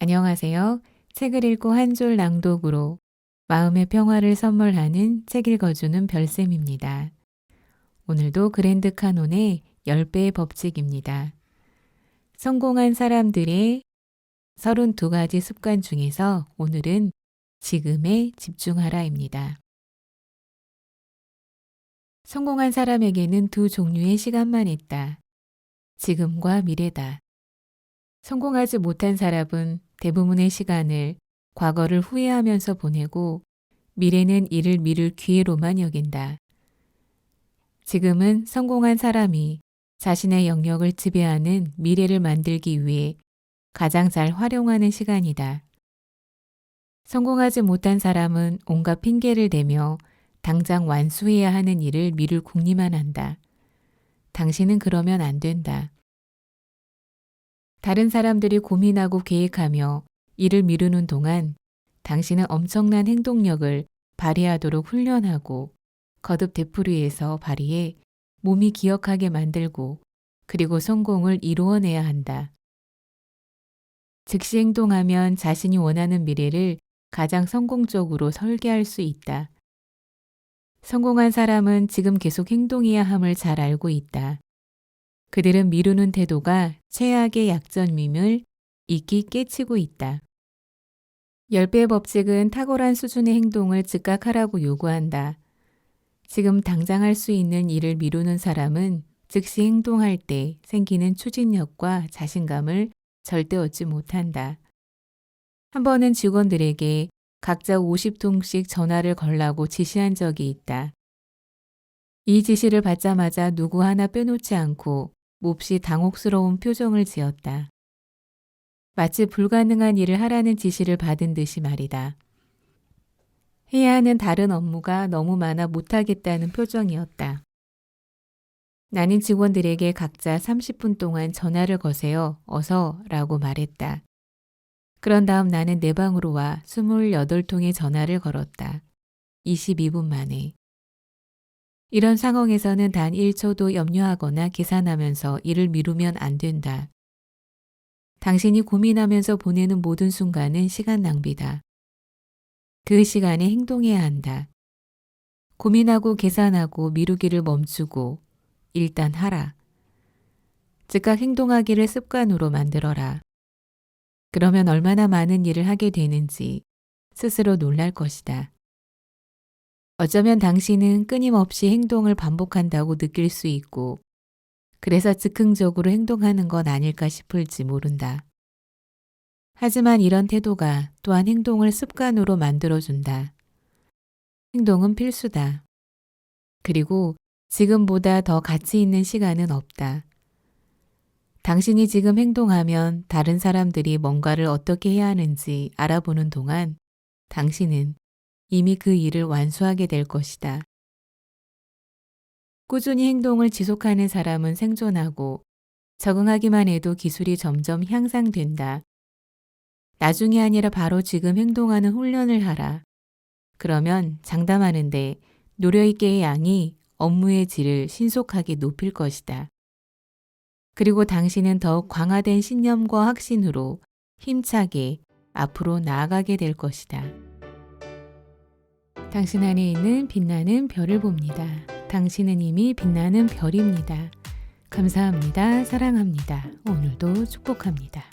안녕하세요. 책을 읽고 한 줄 낭독으로 마음의 평화를 선물하는 책 읽어주는 별쌤입니다. 오늘도 그랜드 카논의 10배의 법칙입니다. 성공한 사람들의 32가지 습관 중에서 오늘은 지금에 집중하라입니다. 성공한 사람에게는 두 종류의 시간만 있다. 지금과 미래다. 성공하지 못한 사람은 대부분의 시간을 과거를 후회하면서 보내고 미래는 이를 미룰 기회로만 여긴다. 지금은 성공한 사람이 자신의 영역을 지배하는 미래를 만들기 위해 가장 잘 활용하는 시간이다. 성공하지 못한 사람은 온갖 핑계를 대며 당장 완수해야 하는 일을 미룰 궁리만 한다. 당신은 그러면 안 된다. 다른 사람들이 고민하고 계획하며 일을 미루는 동안 당신은 엄청난 행동력을 발휘하도록 훈련하고 거듭 되풀이해서 발휘해 몸이 기억하게 만들고 그리고 성공을 이루어내야 한다. 즉시 행동하면 자신이 원하는 미래를 가장 성공적으로 설계할 수 있다. 성공한 사람은 지금 계속 행동해야 함을 잘 알고 있다. 그들은 미루는 태도가 최악의 약점임을 익히 깨치고 있다. 열배의 법칙은 탁월한 수준의 행동을 즉각 하라고 요구한다. 지금 당장 할 수 있는 일을 미루는 사람은 즉시 행동할 때 생기는 추진력과 자신감을 절대 얻지 못한다. 한 번은 직원들에게 각자 50통씩 전화를 걸라고 지시한 적이 있다. 이 지시를 받자마자 누구 하나 빼놓지 않고 몹시 당혹스러운 표정을 지었다. 마치 불가능한 일을 하라는 지시를 받은 듯이 말이다. 해야 하는 다른 업무가 너무 많아 못하겠다는 표정이었다. 나는 직원들에게 각자 30분 동안 전화를 거세요. 어서 라고 말했다. 그런 다음 나는 내 방으로 와 28통의 전화를 걸었다. 22분 만에. 이런 상황에서는 단 1초도 염려하거나 계산하면서 일을 미루면 안 된다. 당신이 고민하면서 보내는 모든 순간은 시간 낭비다. 그 시간에 행동해야 한다. 고민하고 계산하고 미루기를 멈추고 일단 하라. 즉각 행동하기를 습관으로 만들어라. 그러면 얼마나 많은 일을 하게 되는지 스스로 놀랄 것이다. 어쩌면 당신은 끊임없이 행동을 반복한다고 느낄 수 있고, 그래서 즉흥적으로 행동하는 건 아닐까 싶을지 모른다. 하지만 이런 태도가 또한 행동을 습관으로 만들어준다. 행동은 필수다. 그리고 지금보다 더 가치 있는 시간은 없다. 당신이 지금 행동하면 다른 사람들이 뭔가를 어떻게 해야 하는지 알아보는 동안 당신은 이미 그 일을 완수하게 될 것이다. 꾸준히 행동을 지속하는 사람은 생존하고 적응하기만 해도 기술이 점점 향상된다. 나중이 아니라 바로 지금 행동하는 훈련을 하라. 그러면 장담하는데 노려있게의 양이 업무의 질을 신속하게 높일 것이다. 그리고 당신은 더욱 강화된 신념과 확신으로 힘차게 앞으로 나아가게 될 것이다. 당신 안에 있는 빛나는 별을 봅니다. 당신은 이미 빛나는 별입니다. 감사합니다. 사랑합니다. 오늘도 축복합니다.